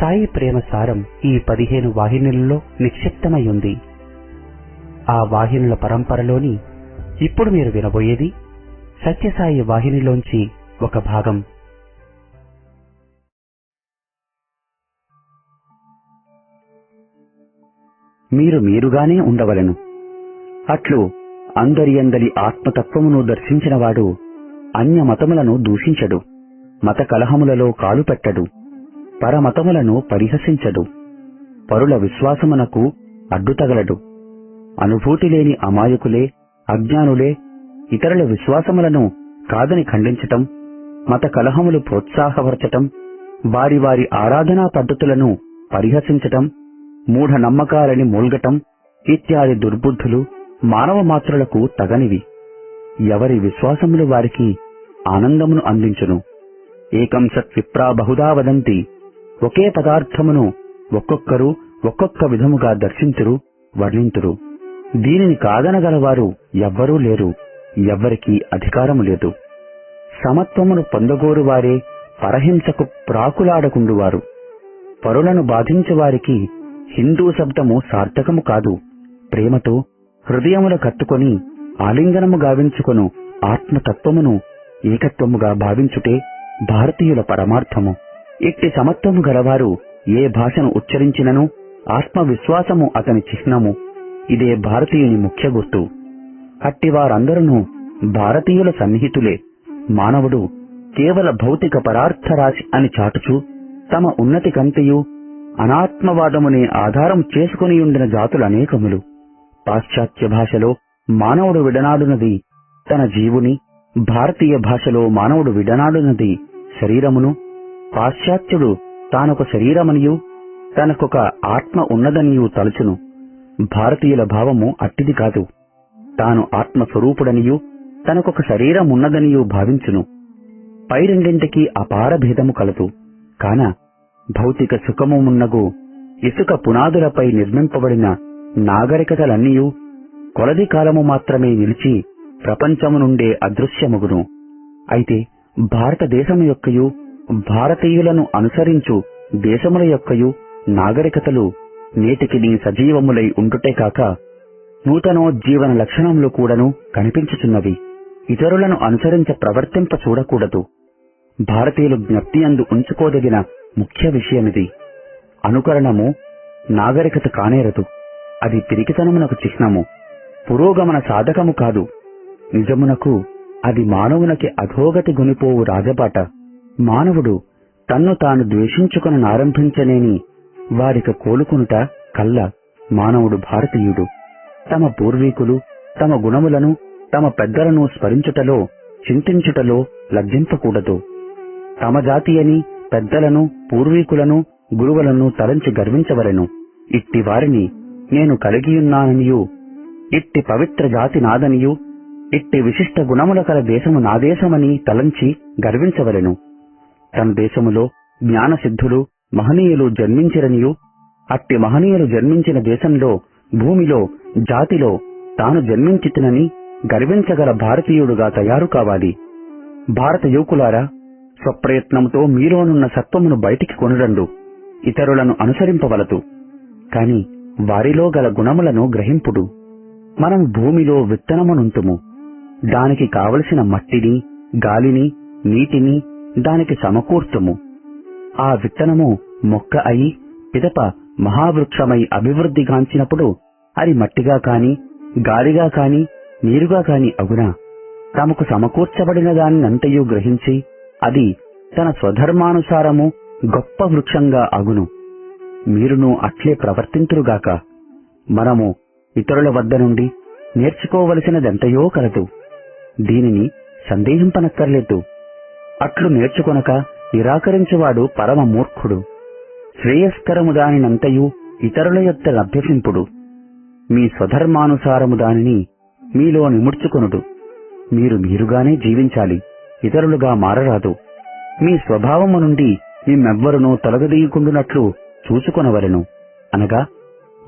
సాయి ప్రేమ సారం ఈ పదిహేను వాహినులలో నిక్షిప్తమై ఉంది ఆ వాహినుల పరంపరలోని ఇప్పుడు మీరు వినబోయేది సత్యసాయి వాహినిలోంచి ఒక భాగం. మీరు మీరుగానే ఉండవలను. అట్లు అందరి అందరి ఆత్మతత్వమును దర్శించినవాడు అన్య మతములను దూషించడు. మత కలహములలో కాలు పెట్టడు. పరమతములను పరిహసించడు పరుల విశ్వాసమునకు అడ్డుతగలడు. అనుభూతి లేని అమాయకులే అజ్ఞానులే ఇతరుల విశ్వాసములను కాదని ఖండించటం మత కలహములు ప్రోత్సాహపరచటం వారి వారి ఆరాధనా పద్ధతులను పరిహసించటం మూఢ నమ్మకాలని మూల్గటం ఇత్యాది దుర్బుద్ధులు మానవ మాత్రులకు తగనివి. ఎవరి విశ్వాసములు వారికి ఆనందమును అందించును. ఏకం సత్ విప్రా బహుదా వదంతి. ఒకే పదార్థమును ఒక్కొక్కరు ఒక్కొక్క విధముగా దర్శించురు వర్ణింతురు. దీనిని కాదనగలవారు ఎవ్వరూ లేరు ఎవ్వరికీ అధికారము లేదు. సమత్వమును పొందగోరువారే పరహింసకు ప్రాకులాడకుండువారు. పరులను బాధించేవారికి హిందూ శబ్దము సార్థకము కాదు. ప్రేమతో హృదయములు కత్తుకొని ఆలింగనము గావించుకొను ఆత్మతత్వమును ఏకత్వముగా భావించుటే భారతీయుల పరమార్థము. ఇట్టి సమత్వము గలవారు ఏ భాషను ఉచ్చరించినను ఆత్మవిశ్వాసము అతని చిహ్నము. ఇదే భారతీయుని ముఖ్య గుర్తు. అట్టివారందరూ భారతీయుల సన్నిహితులే. మానవుడు కేవల భౌతిక పరార్థరాశి అని చాటుచు తమ ఉన్నతి కంతియు అనాత్మవాదమునే ఆధారం చేసుకునియుండిన ఉండిన పాశ్చాత్య భాషలో మానవుడు విడనాడునది తన జీవుని భారతీయ భాషలో మానవుడు విడనాడునది శరీరమును పాశ్చాత్యుడు తానొక శరీరమనియు తనకొక ఆత్మ ఉన్నదనియు తలుచును. భారతీయుల భావము అట్టిది కాదు. తాను ఆత్మస్వరూపుడనియూ తనకొక శరీరం భావించును. పై రెండింటికి అపార భేదము కలదు. కాన భౌతిక సుఖము మున్నగు ఇసుక పునాదులపై నిర్మింపబడిన నాగరికతలన్నీయు కొలది కాలము మాత్రమే నిలిచి ప్రపంచము నుండే అదృశ్యమగును. అయితే భారతదేశము యొక్కయు భారతీయులను అనుసరించు దేశముల యొక్కయు నాగరికతలు నేటికి నీ సజీవములై ఉండుటే కాక నూతనోజ్జీవన లక్షణములు కూడాను కనిపించుచున్నవి. ఇతరులను అనుసరించ ప్రవర్తింప చూడకూడదు. భారతీయులు జ్ఞప్తి అందు ఉంచుకోదగిన ముఖ్య విషయమిది. అనుకరణము నాగరికత కానేరదు. అది పిరికితనమునకు చిహ్నము. పురోగమన సాధకము కాదు. నిజమునకు అది మానవునకి అధోగతి గునిపోవు రాజబాట. మానవుడు తన్ను తాను ద్వేషించుకుని నారంభించనేని వారిక కోలుకునుట కల్ల మానవుడు భారతీయుడు. తమ పూర్వీకులు తమ గుణములను తమ పెద్దలను స్మరించుటలో చింతించుటలో లజ్జింపకూడదు. తమ జాతి అని పెద్దలను పూర్వీకులను గురువులను తలంచి గర్వించవలెను. ఇట్టి వారిని నేను కలిగియున్నాననియు ఇట్టి పవిత్ర జాతి నాదనియు ఇట్టి విశిష్ట గుణముల కల దేశము నా దేశమని తలంచి గర్వించవలెను. తన దేశములో జ్ఞానసిద్ధులు మహనీయులు జన్మించిరనియు అట్టి మహనీయులు జన్మించిన దేశంలో భూమిలో జాతిలో తాను జన్మించితినని గర్వించగల భారతీయుడుగా తయారు కావాలి. భారత యువకులారా స్వప్రయత్నంతో మీలోనున్న సత్వమును బయటికి కొనురండు ఇతరులను అనుసరింపవలదు. కాని వారిలో గల గుణములను గ్రహింపుడు. మనం భూమిలో విత్తనమునుంతుము. దానికి కావలసిన మట్టిని గాలిని నీటిని దానికి సమకూర్తుము. ఆ విత్తనము మొక్క అయి పిదప మహావృక్షమై అభివృద్ధిగాంచినప్పుడు అది మట్టిగా కాని గాలిగా కాని నీరుగా కాని అగునా తమకు సమకూర్చబడిన దానినంతయు గ్రహించి అది తన స్వధర్మానుసారము గొప్ప వృక్షంగా అగును. మీరును అట్లే ప్రవర్తింతురుగాక. మనము ఇతరుల వద్ద నుండి నేర్చుకోవలసినదెంతయో కలదు. దీనిని సందేహింపనక్కర్లేదు. అట్లు నేర్చుకొనక నిరాకరించువాడు పరమ మూర్ఖుడు. శ్రేయస్కరము దానినంతయు ఇతరుల యొక్క లభ్యసింపుడు. మీ స్వధర్మానుసారము దానిని మీలో నిముడ్చుకొనుడు. మీరు మీరుగానే జీవించాలి ఇతరులుగా మారరాదు. మీ స్వభావము నుండి మిమ్మెవ్వరునూ తొలగదీయకుండునట్లు చూసుకొనవలెను అనగా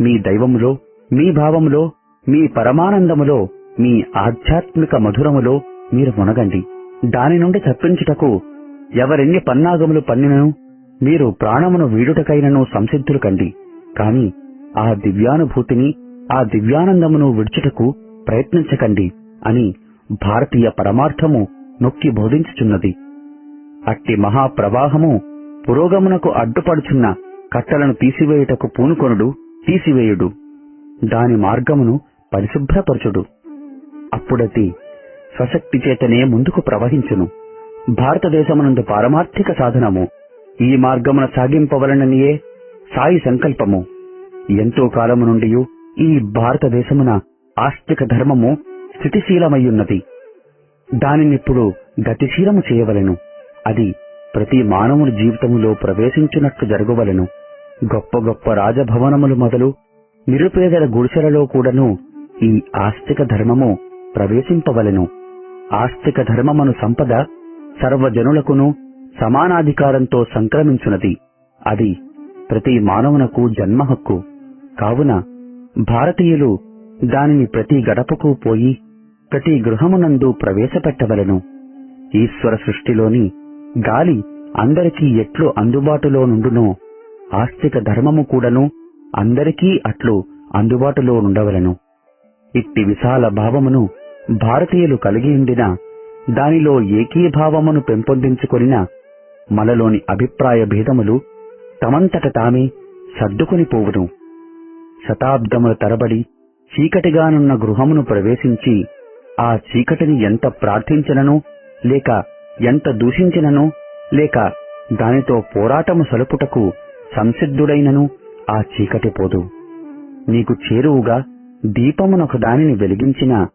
మీ దైవములో మీ భావములో మీ పరమానందములో మీ ఆధ్యాత్మిక మధురములో మీరు మునగండి. దాని నుండి తప్పించుటకు ఎవరెన్ని పన్నాగములు పన్నినను మీరు ప్రాణమును వీడుటకైనను సంసిద్ధులు కండి. కాని ఆ దివ్యానుభూతిని ఆ దివ్యానందమును విడుచుటకు ప్రయత్నించకండి అని భారతీయ పరమార్థము నొక్కి బోధించుచున్నది. అట్టి మహాప్రవాహము పురోగమునకు అడ్డుపడుచున్న కట్టలను తీసివేయుటకు పూనుకొనుడు తీసివేయుడు. దాని మార్గమును పరిశుభ్రపరచుడు. అప్పుడతి స్వశక్తి చేతనే ముందుకు ప్రవహించును. భారతదేశమునందు పారమార్థిక సాధనము ఈ మార్గమున సాగింపవలననియే సాయి సంకల్పము. ఎంతో కాలము నుండి ఈ భారతదేశమున ఆస్తిక ధర్మము స్థితిశీలమయ్యున్నది. దానినిప్పుడు గతిశీలము చేయవలెను. అది ప్రతి మానవుని జీవితములో ప్రవేశించున్నట్లు జరగవలెను. గొప్ప గొప్ప రాజభవనములు మొదలు నిరుపేదల గుడిసెలలో కూడాను ఈ ఆస్తిక ధర్మము ప్రవేశింపవలెను. ఆస్తిక ధర్మమును సంపద సర్వజనులకును సమానాధికారంతో సంక్రమించున్నది అది ప్రతి మానవునకు జన్మ హక్కు కావున భారతీయులు దానిని ప్రతి గడపకు పోయి ప్రతి గృహమునందు ప్రవేశపెట్టవలెను. ఈశ్వర సృష్టిలోని గాలి అందరికీ ఎట్లు అందుబాటులో నుండునో ఆస్తిక ధర్మము కూడాను అందరికీ అట్లు అందుబాటులో ఉండవలెను ఇట్టి విశాల భావమును భారతీయులు కలిగి ఉండిన దానిలో ఏకీభావమును పెంపొందించుకొనిన మనలోని అభిప్రాయ భేదములు తమంతట తామే సర్దుకుని పోవును. శతాబ్దముల తరబడి చీకటిగానున్న గృహమును ప్రవేశించి ఆ చీకటిని ఎంత ప్రార్థించినను లేక ఎంత దూషించిననో లేక దానితో పోరాటము సలుపుటకు సంసిద్ధుడైనను ఆ చీకటి పోదు. నీకు చేరువుగా దీపమునొక దానిని వెలిగించిన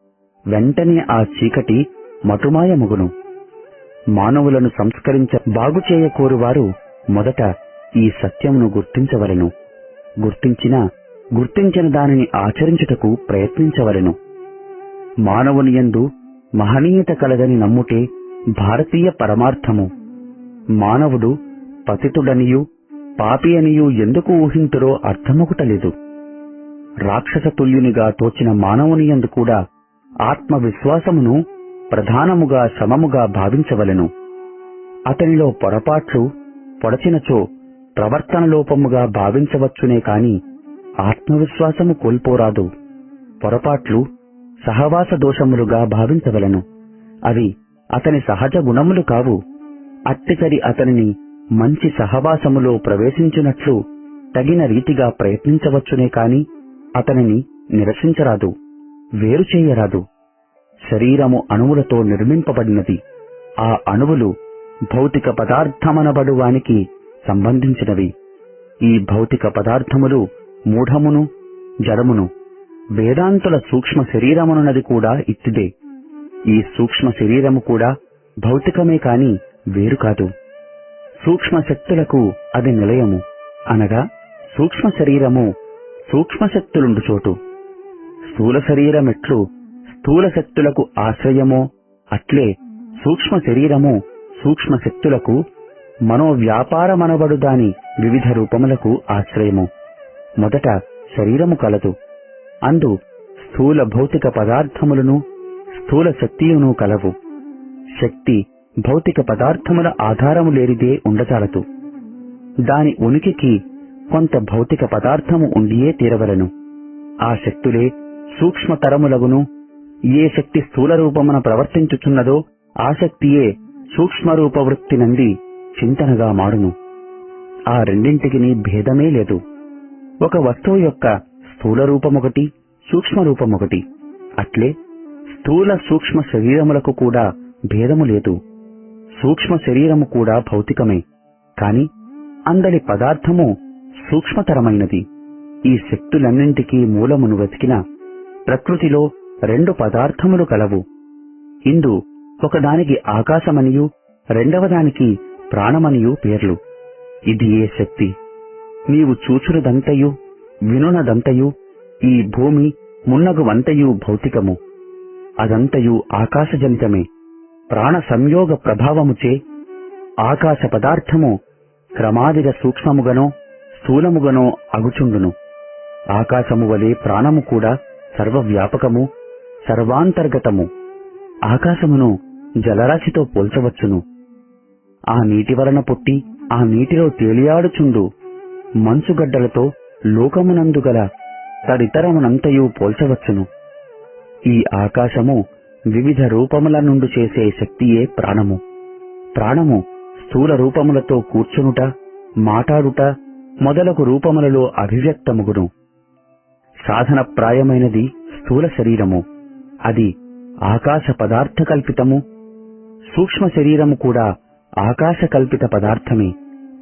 వెంటనే ఆ చీకటి మటుమాయముగును. మానవులను సంస్కరించ బాగుచేయకోరువారు మొదట ఈ సత్యమును గుర్తించవలెను. గుర్తించిన గుర్తించిన దానిని ఆచరించుటకు ప్రయత్నించవలెను. మానవుని యందు మహనీయత కలదని నమ్ముటే భారతీయ పరమార్థము. మానవుడు పతితుడనియు పాపి అనియు ఎందుకు ఊహింతురో అర్థమొకటలేదు రాక్షసతుల్యునిగా తోచిన మానవుని యందు కూడా ఆత్మవిశ్వాసమును ప్రధానముగా సమముగా భావించవలెను. అతనిలో పొరపాట్లు పొడచినచో ప్రవర్తన లోపముగా భావించవచ్చునే కాని ఆత్మవిశ్వాసము కోల్పోరాదు. పొరపాట్లు సహవాస దోషములుగా భావించవలెను. అవి అతని సహజ గుణములు కావు. అట్టికరి అతనిని మంచి సహవాసములో ప్రవేశించినట్లు తగిన రీతిగా ప్రయత్నించవచ్చునే కాని అతనిని నిరసించరాదు. వేరు చేయరాదు. శరీరము అణువులతో నిర్మింపబడినది. ఆ అణువులు భౌతిక పదార్థమనబడువానికి సంబంధించినవి. ఈ భౌతిక పదార్థములు మూఢమును జడమును వేదాంతుల సూక్ష్మ శరీరమునున్నది కూడా ఇట్టిదే. ఈ సూక్ష్మ శరీరము కూడా భౌతికమే కాని వేరు కాదు. సూక్ష్మ శక్తులకు అది నిలయము అనగా సూక్ష్మ శరీరము సూక్ష్మ శక్తులుండు చోటు స్థూల శరీరమెట్లు స్థూల శక్తులకు ఆశ్రయమో అట్లే సూక్ష్మ శరీరము సూక్ష్మ శక్తులకు మనోవ్యాపారమనబడు దాని వివిధ రూపములకు ఆశ్రయము. మొదట శరీరము కలదు. అందు స్థూల భౌతిక పదార్థములను స్థూల శక్తియును కలవు. శక్తి భౌతిక పదార్థముల ఆధారము లేనిదే ఉండచాలదు. దాని ఉనికికి కొంత భౌతిక పదార్థము ఉండియే తీరవలను. ఆ శక్తులే సూక్ష్మతరములగును ఏ శక్తి స్థూల రూపమున ప్రవర్తించుచున్నదో ఆ శక్తియే సూక్ష్మరూప వృత్తి నంది చింతనగా మారును ఆ రెండింటికి భేదమే లేదు. ఒక వస్తువు యొక్క స్థూల రూపమొకటి సూక్ష్మ రూపమొకటి అట్లే స్థూల సూక్ష్మ శరీరములకు కూడా భేదము లేదు. సూక్ష్మ శరీరము కూడా భౌతికమే. కాని అందలి పదార్థము సూక్ష్మతరమైనది. ఈ శక్తులన్నింటికీ మూలమును వెతికిన ప్రకృతిలో రెండు పదార్థములు కలవు. ఇందు ఒకదానికి ఆకాశమనియు రెండవదానికి ప్రాణమనియు పేర్లు. ఇది ఏ శక్తి? నీవు చూచునదంతయు వినునదంతయు ఈ భూమి మున్నగువంతయు భౌతికము. అదంతయు ఆకాశజనితమే. ప్రాణ సంయోగ ప్రభావముచే ఆకాశ పదార్థము క్రమాదిగ సూక్ష్మముగనో స్థూలముగనో అగుచుండును. ఆకాశము వలె ప్రాణము కూడా సర్వవ్యాపకము సర్వాంతర్గతము ఆకాశమును జలరాశితో పోల్చవచ్చును. ఆ నీటి వలన పుట్టి ఆ నీటిలో తేలియాడుచుండు మంచుగడ్డలతో లోకమునందు గల తడితరమునంతయు పోల్చవచ్చును. ఈ ఆకాశము వివిధ రూపముల నుండి చేసే శక్తియే ప్రాణము. ప్రాణము స్థూల రూపములతో కూర్చునుట మాటాడుట మొదలగు రూపములలో అభివ్యక్తముగును. సాధన ప్రాయమైనది స్థూల శరీరము. అది ఆకాశ పదార్థ కల్పితము. సూక్ష్మ శరీరము కూడా ఆకాశ కల్పిత పదార్థమే.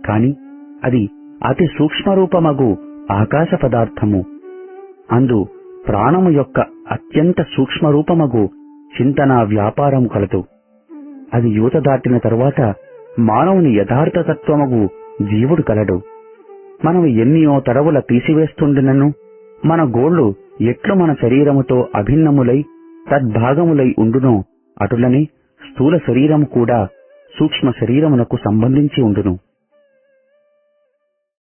కాని అది అతి సూక్ష్మ రూపమగు ఆకాశ పదార్థము. అందు ప్రాణము యొక్క అత్యంత సూక్ష్మ రూపమగు చింతన వ్యాపారము కలదు. అది యువత దాటిన తరువాత మానవుని యథార్థతత్వమగు జీవుడు కలడు. మనం ఎన్నియో తడవుల తీసివేస్తుండినను? మన గోళ్ళు ఎట్లు మన శరీరముతో అభిన్నములై తద్భాగములై ఉండునో అటులనే స్థూల శరీరము కూడా సూక్ష్మ శరీరమునకు సంబంధించి ఉండును.